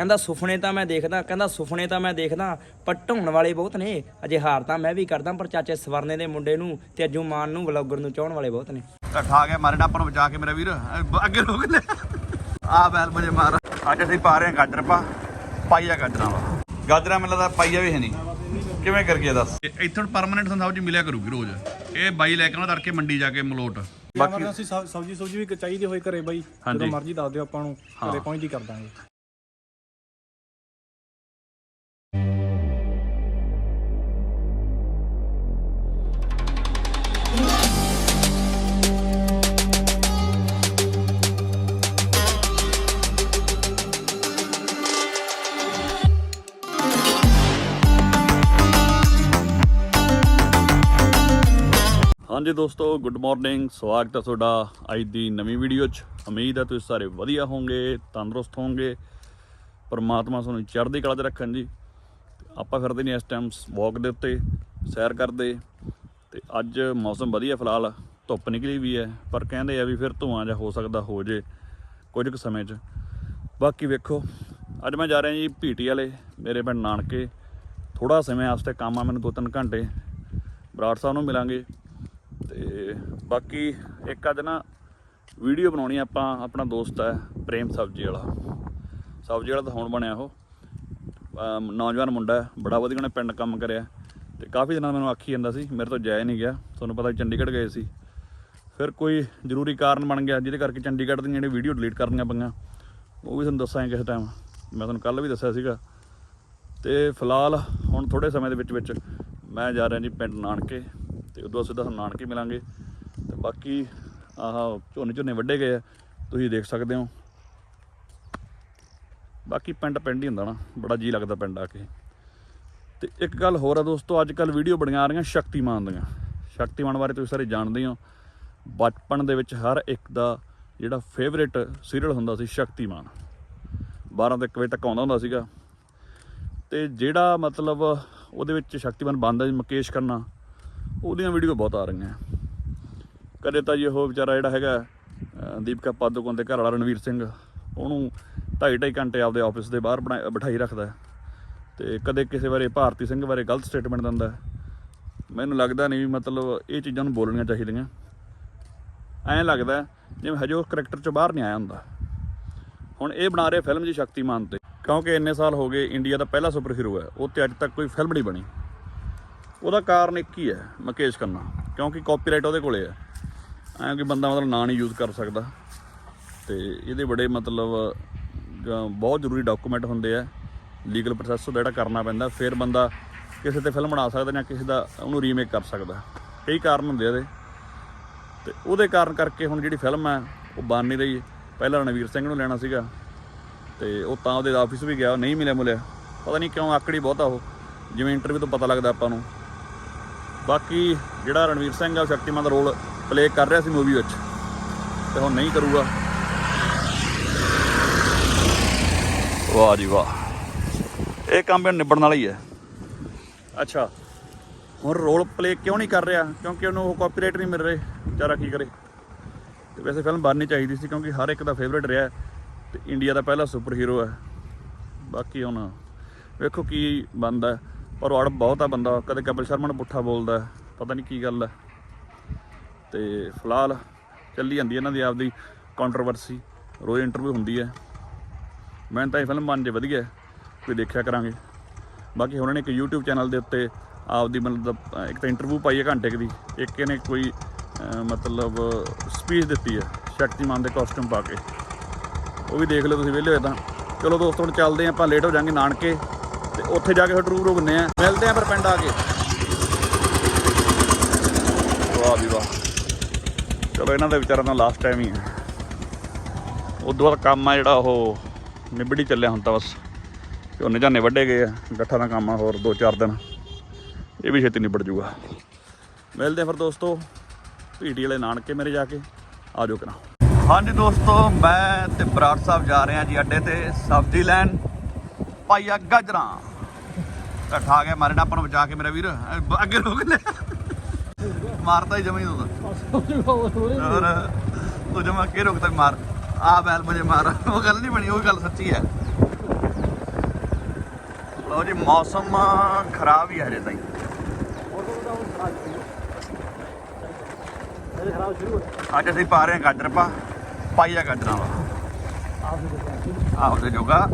ਕਹਿੰਦਾ ਸੁਪਨੇ ਤਾਂ ਮੈਂ ਦੇਖਦਾ ਕਹਿੰਦਾ ਸੁਪਨੇ ਤਾਂ ਮੈਂ ਦੇਖਦਾ ਪਰ ਢਾਉਣ ਵਾਲੇ ਬਹੁਤ ਨੇ। ਅਜੇ ਹਾਰ ਤਾਂ ਮੈਂ ਵੀ ਕਰਦਾ ਪਰ ਚਾਚੇ ਸਵਰਨੇ ਦੇ ਮੁੰਡੇ ਨੂੰ ਤੇ ਅੱਜੂ ਮਾਨ ਨੂੰ ਵਲੌਗਰ ਨੂੰ ਚਾਹਣ ਵਾਲੇ ਬਹੁਤ ਨੇ। ਠਾ ਗਿਆ ਮਾਰੇ ਡਾਪਰ ਬਚਾ ਕੇ ਮੇਰਾ ਵੀਰ। ਅੱਗੇ ਰੋਕ ਲੈ। ਆ ਬੈਲ ਮੁਝੇ ਮਾਰ। ਅੱਜ ਅਸੀਂ ਪਾ ਰਹੇ ਹਾਂ ਗਾਜਰ ਪਾ ਪਾਈਆ ਗਾਜਰਾਂ ਵਾ ਗਾਜਰਾਂ ਮੈਨੂੰ ਲੱਗਦਾ ਪਾਈਆ ਵੀ ਹੈ ਨਹੀਂ। ਕਿਵੇਂ ਕਰ ਗਿਆ ਦੱਸ ਇੱਥੋਂ ਪਰਮਨੈਂਟ ਸੰਸਾਬ ਜੀ ਮਿਲਿਆ ਕਰੂਗੀ ਰੋਜ਼। ਇਹ ਬਾਈ ਲੈ ਕੇ ਆਉਣਾ ਤੜਕੇ ਮੰਡੀ ਜਾ ਕੇ ਮਲੋਟ। ਬਾਕੀ ਸਬਜੀ ਸੁਬਜੀ ਵੀ ਚਾਹੀਦੀ ਹੋਏ ਘਰੇ ਬਾਈ। ਜਦੋਂ ਮਰਜ਼ੀ ਦੱਸ ਦਿਓ ਆਪਾਂ ਨੂੰ। ਘਰੇ ਪਹੁੰਚਦੀ ਕਰ ਦਾਂਗੇ। ਹਾਂਜੀ ਦੋਸਤੋ ਗੁੱਡ ਮਾਰਨਿੰਗ ਸਵਾਗਤ ਹੈ ਤੁਹਾਡਾ ਅੱਜ ਦੀ ਨਵੀਂ ਵੀਡੀਓ 'ਚ। ਉਮੀਦ ਹੈ ਤੁਸੀਂ ਸਾਰੇ ਵਧੀਆ ਹੋਵੋਗੇ, ਤੰਦਰੁਸਤ ਹੋਵੋਗੇ। ਪਰਮਾਤਮਾ ਤੁਹਾਨੂੰ ਚੜ੍ਹਦੀ ਕਲਾ 'ਚ ਰੱਖਣ ਜੀ। ਆਪਾਂ ਫਿਰਦੇ ਨੇ ਇਸ ਟਾਈਮ ਵਾਕ ਦੇ ਉੱਤੇ, ਸੈਰ ਕਰਦੇ। ਤੇ ਅੱਜ ਮੌਸਮ ਵਧੀਆ ਫਿਲਹਾਲ, ਧੁੱਪ ਨਿਕਲੀ ਵੀ ਹੈ। ਪਰ ਕਹਿੰਦੇ ਆ ਵੀ ਫਿਰ ਧੂਆਂ ਜਾਂ ਹੋ ਸਕਦਾ ਹੋ ਜੇ ਕੁਝ ਕੁ ਸਮੇਂ 'ਚ। ਬਾਕੀ ਵੇਖੋ, ਅੱਜ ਮੈਂ ਜਾ ਰਿਹਾ ਜੀ ਭੀਟੀ ਵਾਲੇ, ਮੇਰੇ ਪਿੰਡ ਨਾਨਕੇ। ਥੋੜਾ ਸਮੇਂ ਵਾਸਤੇ ਕੰਮ ਆ, ਮੈਨੂੰ 2-3 ਘੰਟੇ। ਬਰਾੜ ਸਾਹਿਬ ਨੂੰ ਮਿਲਾਂਗੇ। ਤੇ ਬਾਕੀ ਇੱਕ ਅੱਜ ਨਾ ਵੀਡੀਓ ਬਣਾਉਣੀ ਆਪਾਂ, ਆਪਣਾ ਦੋਸਤ ਹੈ ਪ੍ਰੇਮ ਸਬਜੀ ਵਾਲਾ। ਸਬਜੀ ਵਾਲਾ ਤਾਂ ਹੁਣ ਬਣਿਆ ਉਹ। ਨੌਜਵਾਨ ਮੁੰਡਾ ਬੜਾ ਵਧੀਆ ਉਹਨੇ ਪਿੰਡ ਕੰਮ ਕਰਿਆ। ਤੇ ਕਾਫੀ ਦਿਨਾਂ ਮੈਨੂੰ ਆਖੀ ਜਾਂਦਾ ਸੀ, ਮੇਰੇ ਤੋਂ ਜਾਇਆ ਨਹੀਂ ਗਿਆ। ਤੁਹਾਨੂੰ ਪਤਾ ਚੰਡੀਗੜ੍ਹ ਗਏ ਸੀ। ਫਿਰ ਕੋਈ ਜ਼ਰੂਰੀ ਕਾਰਨ ਬਣ ਗਿਆ, ਜਿਹਦੇ ਕਰਕੇ ਚੰਡੀਗੜ੍ਹ ਦੀਆਂ ਜਿਹੜੀਆਂ ਵੀਡੀਓ ਡਿਲੀਟ ਕਰਨੀਆਂ ਪਈਆਂ, ਉਹ ਵੀ ਤੁਹਾਨੂੰ ਦੱਸਾਂਗੇ ਕਿਸੇ ਟਾਈਮ ਮੈਂ ਤੁਹਾਨੂੰ ਕੱਲ ਵੀ ਦੱਸਿਆ ਸੀਗਾ। ਤੇ ਫਿਲਹਾਲ ਹੁਣ ਥੋੜੇ ਸਮੇਂ ਦੇ ਵਿੱਚ ਵਿੱਚ ਮੈਂ ਜਾ ਰਿਹਾ ਜੀ ਪਿੰਡ ਨਾਨਕੇ। ਤੇ ਉਦੋਂ ਸਿੱਧਾ ਸਾਨੂੰ ਨਾਨਕੇ ਮਿਲਾਂਗੇ। ਤੇ ਬਾਕੀ ਆਹ ਝੋਨੇ ਝੋਨੇ ਵੱਡੇ ਗਏ ਆ, ਤੁਸੀਂ ਦੇਖ ਸਕਦੇ ਹੋ। ਬਾਕੀ ਪਿੰਡ ਪਿੰਡ ਹੀ ਹੁੰਦਾ ਨਾ, ਬੜਾ ਜੀ ਲੱਗਦਾ ਪਿੰਡ ਆ ਕੇ। ਤੇ ਇੱਕ ਗੱਲ ਹੋਰ ਆ ਦੋਸਤੋ ਅੱਜ ਕੱਲ ਵੀਡੀਓ ਬਣੀਆਂ ਆ ਰਹੀਆਂ ਸ਼ਕਤੀਮਾਨ ਦੀਆਂ। ਸ਼ਕਤੀਮਾਨ ਬਾਰੇ ਤੁਸੀਂ ਸਾਰੇ ਜਾਣਦੇ ਹੋ। ਬਚਪਨ ਦੇ ਵਿੱਚ ਹਰ ਇੱਕ ਦਾ ਜਿਹੜਾ ਫੇਵਰੇਟ ਸੀਰੀਅਲ ਹੁੰਦਾ ਸੀ ਸ਼ਕਤੀਮਾਨ। 12 ਤੋਂ 1 ਵਜੇ ਤੱਕ ਆਉਂਦਾ ਹੁੰਦਾ ਸੀਗਾ। ਤੇ ਜਿਹੜਾ ਮਤਲਬ ਉਹਦੇ ਵਿੱਚ ਸ਼ਕਤੀਮਾਨ ਬੰਦਾ ਮੁਕੇਸ਼ ਕਰਨਾ ਉਹਦੀਆਂ ਵੀਡੀਓ ਬਹੁਤ ਆ ਰਹੀਆਂ। ਕਦੇ ਤਾਂ ਜੀ ਉਹ ਵਿਚਾਰਾ ਜਿਹੜਾ ਹੈਗਾ, ਅਹ, ਦੀਪਕਾ ਪਾਦੂਕੋਣ ਦੇ ਘਰ ਵਾਲਾ ਰਣਵੀਰ ਸਿੰਘ, ਉਹਨੂੰ ਢਾਈ ਢਾਈ ਘੰਟੇ ਆਪਦੇ ਆਫਿਸ ਦੇ ਬਾਹਰ ਬਣਾ, ਬਿਠਾਈ ਰੱਖਦਾ ਹੈ। ਤੇ ਕਦੇ ਕਿਸੇ ਬਾਰੇ ਭਾਰਤੀ ਸਿੰਘ ਬਾਰੇ ਗਲਤ ਸਟੇਟਮੈਂਟ ਦਿੰਦਾ ਮੈਨੂੰ ਲੱਗਦਾ ਨਹੀਂ ਵੀ ਮਤਲਬ ਇਹ ਚੀਜ਼ਾਂ ਨੂੰ ਬੋਲਣੀਆਂ ਚਾਹੀਦੀਆਂ। ਐਂ ਲੱਗਦਾ ਜਿਵੇਂ ਹਜੇ ਉਹ ਕਰੈਕਟਰ ਚੋਂ ਬਾਹਰ ਨਹੀਂ ਆਇਆ ਹੁੰਦਾ। ਹੁਣ ਇਹ ਬਣਾ ਰਹੇ ਫਿਲਮ ਜੀ ਸ਼ਕਤੀਮਾਨ ਤੇ। ਕਿਉਂਕਿ ਇੰਨੇ ਸਾਲ ਹੋ ਗਏ ਇੰਡੀਆ ਦਾ ਪਹਿਲਾ ਸੁਪਰ ਹੀਰੋ ਹੈ, ਉਹ ਤੇ ਅੱਜ ਤੱਕ ਕੋਈ ਫਿਲਮ ਨਹੀਂ ਬਣੀ। ਉਹਦਾ ਕਾਰਨ ਇੱਕ ਹੀ ਹੈ ਮੁਕੇਸ਼ ਖੰਨਾ ਕਿਉਂਕਿ ਕਾਪੀਰਾਈਟ ਉਹਦੇ ਕੋਲੇ ਹੈ। ਐਂ ਕਿ ਬੰਦਾ ਮਤਲਬ ਨਾਂ ਨਹੀਂ ਯੂਜ਼ ਕਰ ਸਕਦਾ। ਤੇ ਇਹਦੇ ਬੜੇ ਮਤਲਬ ਬਹੁਤ ਜ਼ਰੂਰੀ ਡਾਕੂਮੈਂਟ ਹੁੰਦੇ ਆ। ਲੀਗਲ ਪ੍ਰੋਸੈਸ ਉਹਦਾ ਜਿਹੜਾ ਕਰਨਾ ਪੈਂਦਾ, ਫਿਰ ਬੰਦਾ ਕਿਸੇ ਤੇ ਫਿਲਮ ਬਣਾ ਸਕਦਾ ਜਾਂ ਕਿਸੇ ਦਾ ਉਹਨੂੰ ਰੀਮੇਕ ਕਰ ਸਕਦਾ। ਕਈ ਕਾਰਨ ਹੁੰਦੇ ਇਹਦੇ। ਤੇ ਉਹਦੇ ਕਾਰਨ ਕਰਕੇ ਹੁਣ ਜਿਹੜੀ ਫਿਲਮ ਹੈ ਉਹ ਬਣ ਨਹੀਂ ਰਹੀ। ਪਹਿਲਾਂ ਰਣਵੀਰ ਸਿੰਘ ਨੂੰ ਲੈਣਾ ਸੀਗਾ। ਤੇ ਉਹ ਤਾਂ ਉਹਦੇ ਆਫਿਸ ਵੀ ਗਿਆ ਨਹੀਂ ਮਿਲਿਆ ਮੁਲਿਆ ਪਤਾ ਨਹੀਂ ਕਿਉਂ ਆਕੜੀ ਬਹੁਤਾ ਉਹ। ਜਿਵੇਂ ਇੰਟਰਵਿਊ ਤੋਂ ਪਤਾ ਲੱਗਦਾ ਆਪਾਂ ਨੂੰ। ਬਾਕੀ ਜਿਹੜਾ ਰਣਵੀਰ ਸਿੰਘ ਆ ਉਹ ਸ਼ਕਤੀਮਾਨ ਦਾ ਰੋਲ ਪਲੇ ਕਰ ਰਿਹਾ ਸੀ ਮੂਵੀ ਵਿੱਚ, ਤੇ ਹੁਣ ਨਹੀਂ ਕਰੂਗਾ। ਵਾਹ ਜੀ ਵਾਹ। ਇਹ ਕੰਮ ਵੀ ਨਿਬੜਨ ਵਾਲਾ ਹੀ ਹੈ। ਅੱਛਾ। ਹੁਣ ਰੋਲ ਪਲੇ ਕਿਉਂ ਨਹੀਂ ਕਰ ਰਿਹਾ? ਕਿਉਂਕਿ ਉਹਨੂੰ ਉਹ ਕਾਪੀਰਾਈਟ ਨਹੀਂ ਮਿਲ ਰਹੇ, ਵਿਚਾਰਾ ਕੀ ਕਰੇ? ਤੇ ਵੈਸੇ ਫਿਲਮ ਬਣਨੀ ਚਾਹੀਦੀ ਸੀ, ਕਿਉਂਕਿ ਹਰ ਇੱਕ ਦਾ ਫੇਵਰੇਟ ਰਿਹਾ ਹੈ, ਤੇ ਇੰਡੀਆ ਦਾ ਪਹਿਲਾ ਸੁਪਰ ਹੀਰੋ ਹੈ। ਬਾਕੀ ਹੁਣ ਵੇਖੋ ਕੀ ਬਣਦਾ ਪਰ ਅੜ ਬਹੁਤ ਆ ਬੰਦਾ, ਕਦੇ ਕਪਿਲ ਸ਼ਰਮਾ ਨੂੰ ਪੁੱਠਾ ਬੋਲਦਾ ਪਤਾ ਨਹੀਂ ਕੀ ਗੱਲ ਹੈ। ਤੇ ਫਿਲਹਾਲ ਚੱਲੀ ਜਾਂਦੀ ਇਹਨਾਂ ਦੀ ਆਪਦੀ ਕੰਟਰੋਵਰਸੀ ਰੋਜ਼ ਇੰਟਰਵਿਊ ਹੁੰਦੀ ਹੈ। ਮੈਂ ਤਾਂ ਇਹ ਫਿਲਮ ਬਣ ਜੇ ਵਧੀਆ ਕੋਈ ਦੇਖਿਆ ਕਰਾਂਗੇ। ਬਾਕੀ ਉਹਨਾਂ ਨੇ ਇੱਕ YouTube ਚੈਨਲ ਦੇ ਉੱਤੇ ਆਪਦੀ ਮਤਲਬ ਇੱਕ ਤਾਂ ਇੰਟਰਵਿਊ ਪਾਈ ਹੈ ਘੰਟੇ ਦੀ, ਇੱਕ ਇਹਨੇ ਕੋਈ ਮਤਲਬ ਸਪੀਚ ਦਿੱਤੀ ਹੈ, ਸ਼ਕਤੀਮਾਨ ਦੇ ਕਾਸਟਿਊਮ ਪਾ ਕੇ। ਉਹ ਵੀ ਦੇਖ ਲਓ ਤੁਸੀਂ ਵਿਹਲੇ ਹੋਏ ਤਾਂ। ਚਲੋ ਦੋਸਤੋ, ਹੁਣ ਚੱਲਦੇ ਹਾਂ ਆਪਾਂ ਲੇਟ ਹੋ ਜਾਾਂਗੇ ਨਾਨਕੇ। ਤੇ ਉੱਥੇ ਜਾ ਕੇ ਫਿਰ ਟਰੂ ਰੁਕਨੇ ਆ। ਮਿਲਦੇ ਆ ਫਿਰ ਪਿੰਡ ਆ ਕੇ। ਵਾਹ ਵੀ ਵਾਹ। ਚਲੋ ਇਹਨਾਂ ਦੇ ਵਿਚਾਰਾਂ ਦਾ ਲਾਸਟ ਟਾਈਮ ਹੀ ਹੈ। ਉਦੋਂ ਬਾਅਦ ਕੰਮ ਆ ਜਿਹੜਾ ਉਹ ਨਿਬੜੀ ਚੱਲਿਆ ਹੁਣ ਤਾਂ ਬਸ। ਝੋਨੇ ਝਾਨੇ ਵੱਢੇ ਗਏ ਆ, ਗੱਠਾਂ ਦਾ ਕੰਮ ਆ ਹੋਰ 2-4 ਦਿਨ। ਇਹ ਵੀ ਛੇਤੀ ਨਿਬੜ ਜੂਗਾ। ਮਿਲਦੇ ਆ ਫਿਰ ਦੋਸਤੋ ਭੀਟੀ ਵਾਲੇ ਨਾਨਕੇ ਮੇਰੇ ਜਾ ਕੇ। ਆ ਜਾਓ ਕਰਾਂ। ਹਾਂਜੀ ਦੋਸਤੋ, ਮੈਂ ਤੇ ਬਰਾੜ ਸਾਹਿਬ ਜਾ ਰਹੇ ਹਾਂ ਜੀ ਅੱਡੇ ਤੇ, ਸਬਜ਼ੀ ਲੈਣ। ਪਾਈਆ ਗਾਜਰਾਂ। ਠਾ ਗਿਆ, ਮਾਰੇ ਨੂੰ ਬਚਾ ਕੇ ਮੇਰਾ ਵੀਰ। ਅ- ਅੱਗੇ ਰੋਕ ਲੈ। ਮਾਰਦਾ ਹੀ ਜਮੀ ਤੂੰ ਹੋਰ, ਤੂੰ ਜਮਾ ਅੱਗੇ ਰੋਕਦਾ ਮਾਰ। ਆ ਬੈਲ ਮੁਝੇ ਮਾਰ। ਉਹ ਗੱਲ ਨਹੀਂ ਬਣੀ, ਉਹ ਗੱਲ ਸੱਚੀ ਹੈ ਲਓ ਜੀ, ਮੌਸਮ ਖਰਾਬ ਹੀ ਹੈ ਹਜੇ ਤਾਈਂ। ਅੱਜ ਅਸੀਂ ਪਾ ਰਹੇ ਹਾਂ ਗਾਜਰ ਪਾ। ਪਾਈਆ ਗਾਜਰਾਂ ਵਾਲਾ। ਆਹ ਉਹਦੇ ਜੋਗਾ।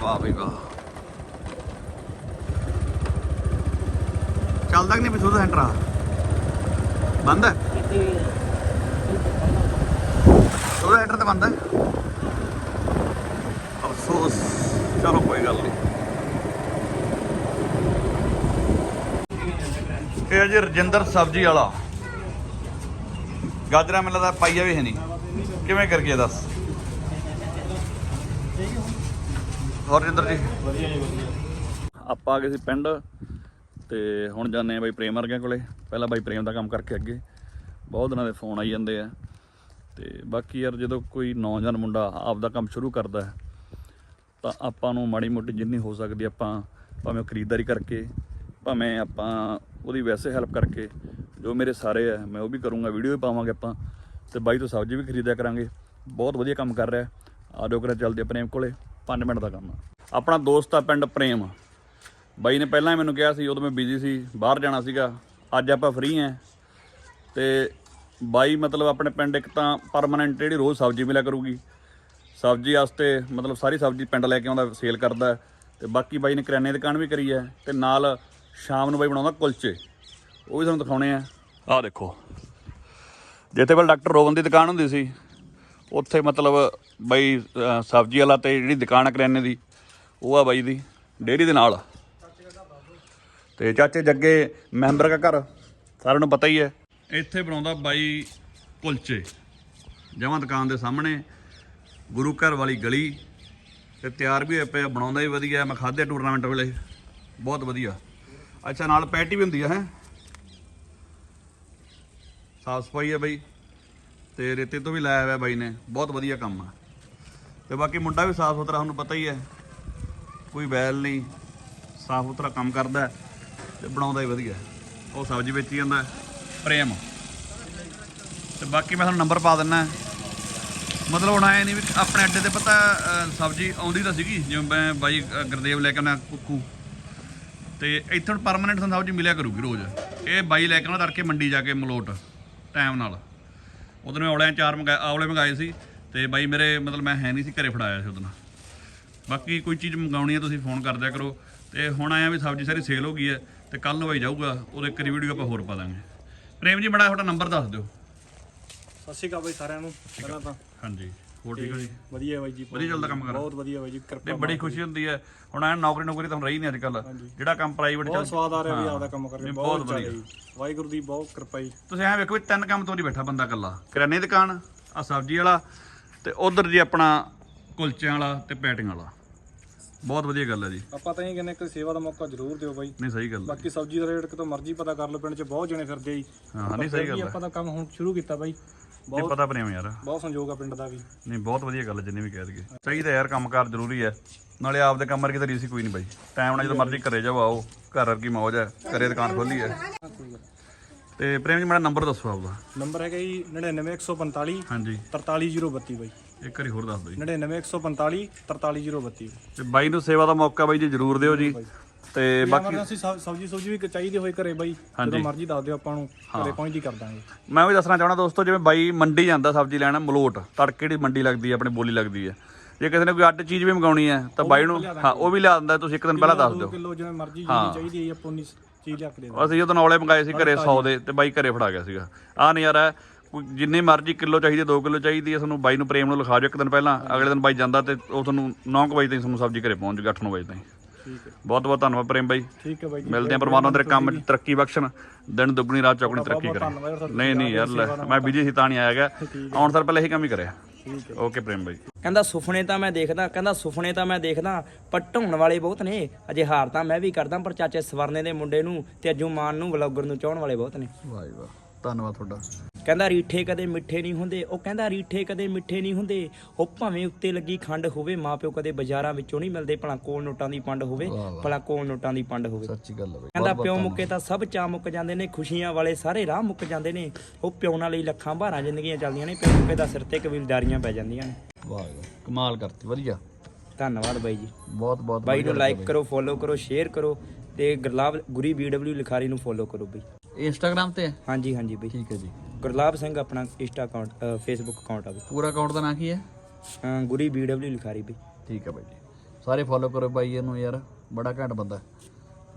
ਵਾਹ ਬਈ ਵਾਹ। ਚੱਲਦਾ ਕਿ ਨਹੀਂ, ਪਿਛੋਂ ਸੈਂਟਰ ਆ। ਬੰਦ ਹੈ? ਉਹਦਾ ਸੈਂਟਰ ਤੇ ਬੰਦ ਹੈ। ਅਫਸੋਸ। ਚਲੋ ਕੋਈ ਗੱਲ ਨਹੀਂ। ਇਹ ਹੈ ਜੀ ਰਜਿੰਦਰ ਸਬਜੀ ਵਾਲਾ। ਗਾਜਰਾਂ ਮੈਨੂੰ ਲੱਗਦਾ ਪਾਈਆ ਵੀ ਹੈ ਨਹੀਂ। ਕਿਵੇਂ ਕਰ ਗਿਆ ਦੱਸ? ਹੋਰ ਰਜਿੰਦਰ ਜੀ? ਵਧੀਆ ਜੀ, ਵਧੀਆ। ਆਪਾਂ ਆ ਗਏ ਸੀ ਪਿੰਡ। ਤੇ ਹੁਣ ਜਾਂਦੇ ਆ ਬਾਈ ਪ੍ਰੇਮ ਵਰਗਿਆਂ ਕੋਲੇ। ਪਹਿਲਾਂ ਬਾਈ ਪ੍ਰੇਮ ਦਾ ਕੰਮ ਕਰਕੇ ਅੱਗੇ। ਬਹੁਤ ਦਿਨਾਂ ਦੇ ਫੋਨ ਆਈ ਜਾਂਦੇ ਆ। ਤੇ ਬਾਕੀ ਯਾਰ ਜਦੋਂ ਕੋਈ ਨੌਜਵਾਨ ਮੁੰਡਾ ਆਪ ਦਾ ਕੰਮ ਸ਼ੁਰੂ ਕਰਦਾ ਹੈ, ਤਾਂ ਆਪਾਂ ਨੂੰ ਮਾੜੀ ਮੋਟੀ ਜਿੰਨੀ ਹੋ ਸਕਦੀ ਆਪਾਂ ਭਾਵੇਂ ਉਹ ਖਰੀਦਦਾਰੀ ਕਰਕੇ, ਭਾਵੇਂ ਆਪਾਂ ਉਹਦੀ ਵੈਸੇ ਹੈਲਪ ਕਰਕੇ, ਜੋ ਮੇਰੇ ਸਾਰੇ ਆ, ਮੈਂ ਉਹ ਵੀ ਕਰੂੰਗਾ ਵੀਡੀਓ ਵੀ ਪਾਵਾਂਗੇ ਆਪਾਂ। ਤੇ ਬਾਈ ਤੋਂ ਸਬਜ਼ੀ ਵੀ ਖਰੀਦਿਆ ਕਰਾਂਗੇ। ਬਹੁਤ ਵਧੀਆ ਕੰਮ ਕਰ ਰਿਹਾ। ਆਜੋ ਕਰਾਂ ਚੱਲਦੇ ਆ ਪ੍ਰੇਮ ਕੋਲੇ। 5 ਮਿੰਟ ਦਾ ਕੰਮ ਆਪਣਾ ਦੋਸਤ ਆ ਪਿੰਡ ਪ੍ਰੇਮ। ਬਾਈ ਨੇ ਪਹਿਲਾਂ ਹੀ ਮੈਨੂੰ ਕਿਹਾ ਸੀ, ਉਦੋਂ ਮੈਂ ਬਿਜ਼ੀ ਸੀ, ਬਾਹਰ ਜਾਣਾ ਸੀਗਾ, ਅੱਜ ਆਪਾਂ ਫ੍ਰੀ ਆਂ ਤੇ ਬਾਈ ਮਤਲਬ ਆਪਣੇ ਪਿੰਡ ਇੱਕ ਤਾਂ ਪਰਮਨੈਂਟ ਜਿਹੜੀ ਰੋਜ਼ ਸਬਜ਼ੀ ਮਿਲਿਆ ਕਰੂਗੀ। ਸਬਜ਼ੀ ਵਾਸਤੇ ਮਤਲਬ ਸਾਰੀ ਸਬਜ਼ੀ ਪਿੰਡ ਲੈ ਕੇ ਆਉਂਦਾ ਸੇਲ ਕਰਦਾ। ਹੈ। ਤੇ ਬਾਕੀ ਬਾਈ ਨੇ ਕਰਿਆਨੇ ਦੀ ਦੁਕਾਨ ਵੀ ਕਰੀ ਹੈ, ਤੇ ਨਾਲ ਸ਼ਾਮ ਨੂੰ ਬਾਈ ਬਣਾਉਂਦਾ ਕੁਲਚੇ। ਉਹ ਵੀ ਤੁਹਾਨੂੰ ਦਿਖਾਉਣੇ ਆ। ਆਹ ਦੇਖੋ। ਜਿੱਥੇ ਕੋਲ ਡਾਕਟਰ ਰੋਵਨ ਦੀ ਦੁਕਾਨ ਹੁੰਦੀ ਸੀ, ਉੱਥੇ ਮਤਲਬ ਬਾਈ ਸਬਜ਼ੀ ਵਾਲਾ ਤੇ ਜਿਹੜੀ ਦੁਕਾਨ ਆ ਕਰਿਆਨੇ ਦੀ, ਉਹ ਆ ਬਾਈ ਦੀ, ਡੇਅਰੀ ਦੇ ਨਾਲ। ਤੇ ਚਾਚੇ ਜੱਗੇ ਮੈਂਬਰ ਦਾ ਘਰ, ਸਾਰਿਆਂ ਨੂੰ ਪਤਾ ਹੀ ਹੈ। ਇੱਥੇ ਬਣਾਉਂਦਾ ਬਾਈ ਕੁਲਚੇ। ਜਮਾਂ ਦੁਕਾਨ ਦੇ ਸਾਹਮਣੇ, ਗੁਰੂ ਘਰ ਵਾਲੀ ਗਲੀ, ਤੇ ਤਿਆਰ ਵੀ ਹੋਏ ਪਏ ਬਣਾਉਂਦਾ ਵੀ ਵਧੀਆ, ਮੈਂ ਖਾਧੇ ਟੂਰਨਾਮੈਂਟ ਵੇਲੇ। ਬਹੁਤ ਵਧੀਆ। ਅੱਛਾ, ਨਾਲ ਪੈਟੀ ਵੀ ਹੁੰਦੀ ਆ, ਹੈ? ਸਾਫ਼ ਸਫ਼ਾਈ ਹੈ ਬਾਈ। ਤੇ ਰੇਤੇ ਤੋਂ ਵੀ ਲਾਇਆ ਹੋਇਆ ਬਾਈ ਨੇ, ਬਹੁਤ ਵਧੀਆ ਕੰਮ ਆ। ਤੇ ਬਾਕੀ ਮੁੰਡਾ ਵੀ ਸਾਫ਼ ਸੁਥਰਾ, ਤੁਹਾਨੂੰ ਪਤਾ ਹੀ ਹੈ। ਕੋਈ ਵੈਲ ਨਹੀਂ, ਸਾਫ਼ ਸੁਥਰਾ ਕੰਮ ਕਰਦਾ ਤੇ ਬਣਾਉਂਦਾ ਹੀ ਵਧੀਆ। ਉਹ ਸਬਜ਼ੀ ਵੇਚੀ ਜਾਂਦਾ ਪ੍ਰੇਮ। ਤੇ ਬਾਕੀ ਮੈਂ ਤੁਹਾਨੂੰ ਨੰਬਰ ਪਾ ਦਿੰਨਾ ਮਤਲਬ ਹੁਣ ਆਏ ਨਹੀਂ ਵੀ ਆਪਣੇ ਅੱਡੇ ਤੇ ਪਤਾ ਸਬਜ਼ੀ ਆਉਂਦੀ ਤਾਂ ਸੀਗੀ, ਜਿਵੇਂ ਮੈਂ ਬਾਈ ਗੁਰਦੇਵ ਲੈ ਕੇ ਆਉਣਾ ਕੁੱਕੂ। ਤੇ ਇੱਥੋਂ ਹੁਣ ਪਰਮਨੈਂਟ ਸਬਜ਼ੀ ਮਿਲਿਆ ਕਰੂਗੀ ਰੋਜ਼। ਇਹ ਬਾਈ ਲੈ ਕੇ ਆਉਣਾ ਤੜਕੇ ਮੰਡੀ ਜਾ ਕੇ ਮਲੋਟ ਟਾਈਮ ਨਾਲ। ਉਦੋਂ ਮੈਂ ਔਲਿਆਂ ਚਾਰ ਮੰਗਾਏ ਆਵਲੇ ਮੰਗਾਏ ਸੀ। ਤੇ ਬਾਈ ਮੇਰੇ, ਮਤਲਬ ਮੈਂ ਹੈ ਨਹੀਂ ਸੀ, ਘਰੇ ਫੜਾਇਆ ਸੀ ਉਦੋਂ ਬਾਕੀ ਕੋਈ ਚੀਜ਼ ਮੰਗਾਉਣੀ ਹੈ, ਤੁਸੀਂ ਫੋਨ ਕਰ ਦਿਆ ਕਰੋ। ਤੇ ਹੁਣ ਆਇਆ ਵੀ ਸਬਜ਼ੀ ਸਾਰੀ ਸੇਲ ਹੋ ਗਈ ਹੈ। ਤੇ ਕੱਲ ਨੂੰ ਬਾਈ ਜਾਊਗਾ ਉਹਦੇ ਇੱਕ ਵੀਡੀਓ ਆਪਾਂ ਹੋਰ ਪਾ ਦਾਂਗੇ। ਪ੍ਰੇਮ ਜੀ ਬੜਾ ਤੁਹਾਡਾ ਨੰਬਰ ਦੱਸ ਦਿਓ। ਸਤਿ ਸ਼੍ਰੀ ਅਕਾਲ ਬਾਈ ਸਾਰਿਆਂ ਨੂੰ। ਪਹਿਲਾਂ ਤਾਂ ਹਾਂਜੀ ਹੋਰ ਠੀਕ ਹੋ ਜੀ? ਵਧੀਆ ਬਾਈ ਜੀ ਵਧੀਆ ਚੱਲਦਾ ਕੰਮ ਕਾਰ? ਬਹੁਤ ਵਧੀਆ ਬਾਈ ਜੀ ਕਿਰਪਾ ਤੇ ਬੜੀ ਖੁਸ਼ੀ ਹੁੰਦੀ ਹੈ। ਹੁਣ ਐ ਨੌਕਰੀ ਨੌਕਰੀ ਤਾਂ ਹੁਣ ਰਹੀ ਨਹੀਂ ਅੱਜ ਕੱਲ ਜਿਹੜਾ ਕੰਮ ਪ੍ਰਾਈਵੇਟ ਬਹੁਤ ਸਵਾਦ ਆ ਰਿਹਾ ਵੀ। ਆਪਦਾ ਕੰਮ ਕਰਕੇ ਬਹੁਤ ਵਧੀਆ। ਵਾਹਿਗੁਰੂ ਦੀ ਬਹੁਤ ਕਿਰਪਾ ਜੀ। ਤੁਸੀਂ ਐਂ ਵੇਖੋ ਵੀ ਤਿੰਨ ਕੰਮ ਤੋਂ ਨਹੀਂ ਬੈਠਾ ਬੰਦਾ ਇਕੱਲਾ। ਕਰਿਆਨੇ ਦੀ ਦੁਕਾਨ ਆ ਸਬਜ਼ੀ ਵਾਲਾ ਤੇ ਉਧਰ ਜੀ ਆਪਣਾ ਕੁਲਚਿਆਂ ਵਾਲਾ ਤੇ ਪੈਟਿੰਗ ਵਾਲਾ। ਬਹੁਤ ਵਧੀਆ ਗੱਲ ਹੈ ਜੀ। ਆਪਾਂ ਤਾਂ ਇਹ ਕਹਿੰਦੇ ਕਿ ਸੇਵਾ ਦਾ ਮੌਕਾ ਜ਼ਰੂਰ ਦਿਓ ਬਾਈ। ਨਹੀਂ ਸਹੀ ਗੱਲ ਹੈ। ਬਾਕੀ ਸਬਜ਼ੀ ਦਾ ਰੇਟ ਕਿਤੋਂ ਮਰਜ਼ੀ ਪਤਾ ਕਰ ਲਓ ਪਿੰਡ 'ਚ ਬਹੁਤ ਜਣੇ ਫਿਰਦੇ ਆ ਜੀ। ਹਾਂ ਨਹੀਂ ਸਹੀ ਗੱਲ ਹੈ। ਆਪਾਂ ਤਾਂ ਕੰਮ ਹੁਣ ਸ਼ੁਰੂ ਕੀਤਾ ਬਾਈ। ਨਹੀਂ ਬਹੁਤ ਪਤਾ ਪ੍ਰੇਮ ਯਾਰ। ਬਹੁਤ ਸੰਯੋਗ ਆ ਪਿੰਡ ਦਾ ਵੀ। ਨਹੀਂ ਬਹੁਤ ਵਧੀਆ ਗੱਲ ਜਿੰਨੀ ਵੀ ਕਹਿ ਦਈਏ। ਚਾਹੀਦਾ ਯਾਰ ਕੰਮਕਾਰ ਜ਼ਰੂਰੀ ਹੈ। ਨਾਲੇ ਆਪਦੇ ਕੰਮ ਵਰਗੀ ਤਾਂ ਰੀਸ ਕੋਈ ਨਹੀਂ ਬਾਈ। ਟਾਈਮ ਨਾਲ ਜਦੋਂ ਮਰਜ਼ੀ ਘਰੇ ਜਾਓ ਆਓ। ਘਰ ਵਰਗੀ ਮੌਜ ਹੈ। ਘਰੇ ਦੁਕਾਨ ਖੋਲੀ ਹੈ। ਤੇ ਪ੍ਰੇਮ ਜੀ ਮੇਰਾ ਨੰਬਰ ਦੱਸੋ ਆਪਦਾ। ਨੰਬਰ ਹੈਗਾ ਜੀ 99145 ਹਾਂਜੀ। 43032 ਬਾਈ। ਇੱਕ ਵਾਰੀ ਹੋਰ ਦੱਸ ਦਿਓ ਜੀ। 99145 43032 ਤੇ ਬਾਈ ਨੂੰ ਸੇਵਾ ਦਾ ਮੌਕਾ ਬਾਈ ਜੀ ਜ਼ਰੂਰ ਦਿਓ ਜੀ। ਤੇ ਬਾਕੀ ਐਮਰਜੈਂਸੀ ਸਬਜ਼ੀ ਸੁਬਜੀ ਵੀ ਚਾਹੀਦੀ ਹੋਏ ਘਰੇ ਬਾਈ। ਜਦੋਂ ਮਰਜ਼ੀ ਦੱਸ ਦਿਓ ਆਪਾਂ ਨੂੰ ਘਰੇ ਪਹੁੰਚਦੀ ਕਰ ਦਾਂਗੇ। ਮੈਂ ਵੀ ਦੱਸਣਾ ਚਾਹਣਾ ਦੋਸਤੋ ਜਿਵੇਂ ਬਾਈ ਮੰਡੀ ਜਾਂਦਾ ਸਬਜ਼ੀ ਲੈਣ ਮਲੋਟ ਤੜਕੇ ਦੀ ਮੰਡੀ ਲੱਗਦੀ ਹੈ ਆਪਣੀ ਬੋਲੀ ਲੱਗਦੀ ਹੈ। ਜੇ ਕਿਸੇ ਨੇ ਕੋਈ ਅੱਡ ਚੀਜ਼ ਵੀ ਮੰਗਾਉਣੀ ਹੈ ਤਾਂ ਬਾਈ ਨੂੰ ਹਾਂ ਉਹ ਵੀ ਲਿਆ ਦਿੰਦਾ ਤੁਸੀਂ ਇੱਕ ਦਿਨ ਪਹਿਲਾਂ ਦੱਸ ਦਿਓ। ਕਿਲੋ ਜਿਵੇਂ ਮਰਜ਼ੀ ਜਿੰਨੀ ਚਾਹੀਦੀ ਹੈ ਆਪਾਂ ਉਨੀ ਚੀਜ਼ ਲਿਆ ਕੇ ਦੇ ਦਾਂਗੇ। ਅਸੀਂ ਜਦੋਂ ਨੌਲੇ ਮੰਗਾਏ ਸੀ ਘਰੇ 100 ਦੇ ਤੇ ਬਾਈ ਘਰੇ ਫੜਾ ਗਿਆ ਸੀਗਾ। ਆਹ ਨਜ਼ਾਰਾ ਹੈ। ਕੋਈ ਜਿੰਨੇ ਮਰਜ਼ੀ ਕਿਲੋ ਚਾਹੀਦੀ 2 ਕਿਲੋ ਚਾਹੀਦੀ ਹੈ ਤੁਹਾਨੂੰ ਬਾਈ ਨੂੰ ਪ੍ਰੇਮ ਨੂੰ ਲਿਖਾ ਦਿਓ ਇੱਕ ਦਿਨ ਪਹਿਲਾਂ ਅਗਲੇ ਦਿਨ ਬਾਈ ਜਾਂਦਾ ਤੇ ਉਹ ਤੁਹਾਨੂੰ 9 ਵਜੇ ਤਾਈਂ ਤੁਹਾਨੂੰ ਸਬਜ਼ੀ ਘਰੇ ਪਹੁੰਚ ਜੂਗੀ 8 ਵਜੇ ਤਾਈਂ। ਠੀਕ ਹੈ। ਬਹੁਤ ਬਹੁਤ ਧੰਨਵਾਦ ਪ੍ਰੇਮ ਬਾਈ। ਠੀਕ ਹੈ ਬਾਈ ਜੀ ਮਿਲਦੇ ਆ ਪਰਮਾਤਮਾ ਤੇਰੇ ਕੰਮ 'ਚ ਤਰੱਕੀ ਬਖਸ਼ਣ ਦਿਨ ਦੁੱਗਣੀ ਰਾਤ ਚੌਗਣੀ ਤਰੱਕੀ ਕਰੇ ਨਹੀਂ ਨਹੀਂ ਯਾਰ ਲੈ, ਮੈਂ ਬਿਜ਼ੀ ਸੀ ਤਾਂ ਨਹੀਂ ਆਇਆ ਗਿਆ ਆਉਣ ਸਾਰ ਪਹਿਲਾਂ ਇਹੀ ਕੰਮ ਹੀ ਕਰਿਆ। ਠੀਕ ਓਕੇ ਪ੍ਰੇਮ ਬਾਈ। ਕਹਿੰਦਾ ਸੁਪਨੇ ਤਾਂ ਮੈਂ ਦੇਖਦਾ ਕਹਿੰਦਾ ਸੁਪਨੇ ਤਾਂ ਮੈਂ ਦੇਖਦਾ ਪਰ ਢਾਉਣ ਵਾਲੇ ਬਹੁਤ ਨੇ। ਅਜੇ ਹਾਰ ਤਾਂ ਮੈਂ ਵੀ ਕਰਦਾ ਪਰ ਚਾਚੇ ਸਵਰਨੇ ਦੇ ਮੁੰਡੇ ਨੂੰ ਤੇ ਅੱਜੂ ਮਾਨ ਨੂੰ ਵਲੌਗਰ ਨੂੰ ਚਾਹਣ ਵਾਲੇ ਬਹੁਤ ਨੇ। ਵਾਹ ਵਾਹ ਧੰਨਵਾਦ ਤੁਹਾਡਾ। ਕਹਿੰਦਾ ਰੀਠੇ ਕਦੇ ਮਿੱਠੇ ਨਹੀਂ ਹੁੰਦੇ। ਉਹ ਕਹਿੰਦਾ ਰੀਠੇ ਕਦੇ ਮਿੱਠੇ ਨਹੀਂ ਹੁੰਦੇ। ਉਹ ਭਾਵੇਂ ਉੱਤੇ ਲੱਗੀ ਖੰਡ ਹੋਵੇ ਮਾਪਿਓ ਕਦੇ ਬਾਜ਼ਾਰਾਂ ਵਿੱਚੋਂ ਨਹੀਂ ਮਿਲਦੇ। ਭਲਾ ਕੋਲ ਨੋਟਾਂ ਦੀ ਪੰਡ ਹੋਵੇ ਭਲਾ ਕੋਲ ਨੋਟਾਂ ਦੀ ਪੰਡ ਹੋਵੇ। ਸੱਚੀ ਗੱਲ ਹੈ ਕਹਿੰਦਾ ਪਿਓ ਮੁੱਕੇ ਤਾਂ ਸਭ ਚਾਹ ਮੁੱਕ ਜਾਂਦੇ ਨੇ ਖੁਸ਼ੀਆਂ ਵਾਲੇ ਸਾਰੇ ਰਾਹ ਮੁੱਕ ਜਾਂਦੇ ਨੇ। ਉਹ ਪਿਓ ਨਾਲ ਹੀ ਲੱਖਾਂ ਭਾਰਾਂ ਜ਼ਿੰਦਗੀਆਂ ਚੱਲਦੀਆਂ ਨੇ ਪਿਓ ਮੁੱਕੇ ਦਾ ਸਿਰ ਤੇ ਕਬੀਲਦਾਰੀਆਂ ਪੈ ਜਾਂਦੀਆਂ ਨੇ। ਵਾਹ ਕਮਾਲ ਕਰਤੀ ਵਧੀਆ। ਧੰਨਵਾਦ ਬਾਈ ਜੀ। ਬਹੁਤ ਬਹੁਤ ਬਾਈ ਨੂੰ ਲਾਈਕ ਕਰੋ ਫੋਲੋ ਕਰੋ ਸ਼ੇਅਰ ਕਰੋ ਤੇ ਗੁਰਲਾਬ ਗੁਰੀ ਬੀਡਬਲਯੂ ਲਿਖਾਰੀ ਨੂੰ ਫੋਲੋ ਕਰੋ ਬਈ। ਇੰਸਟਾਗ੍ਰam ਤੇ? ਹਾਂਜੀ ਹਾਂਜੀ ਬਈ। ਠੀਕ ਹੈ ਜੀ। ਗੁਰਲਾਬ ਸਿੰਘ ਆਪਣਾ ਇੰਸਟਾ ਅਕਾਊਂਟ ਫੇਸਬੁੱਕ ਅਕਾਊਂਟ ਆ ਬਈ। ਪੂਰਾ ਅਕਾਊਂਟ ਦਾ ਨਾਂ ਕੀ ਹੈ? ਅਹ ਗੁਰੀ ਬੀਡਬਲਯੂ ਲਿਖਾਰੀ ਬਈ। ਠੀਕ ਹੈ ਬਾਈ ਜੀ। ਸਾਰੇ ਫੋਲੋ ਕਰੋ ਬਾਈ ਇਹਨੂੰ ਯਾਰ ਬੜਾ ਘੈਂਟ ਬੰਦਾ।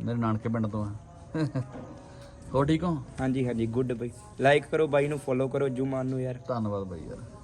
ਮੇਰੇ ਨਾਨਕੇ ਪਿੰਡ ਤੋਂ ਹੈ ਹੋ ਠੀਕ ਹੋ? ਹਾਂਜੀ ਹਾਂਜੀ ਗੁੱਡ ਬਈ। ਲਾਈਕ ਕਰੋ ਬਾਈ ਨੂੰ ਫੋਲੋ ਕਰੋ ਜੁਮਾਨ ਨੂੰ ਯਾਰ। ਧੰਨਵਾਦ ਬਾਈ ਯਾਰ।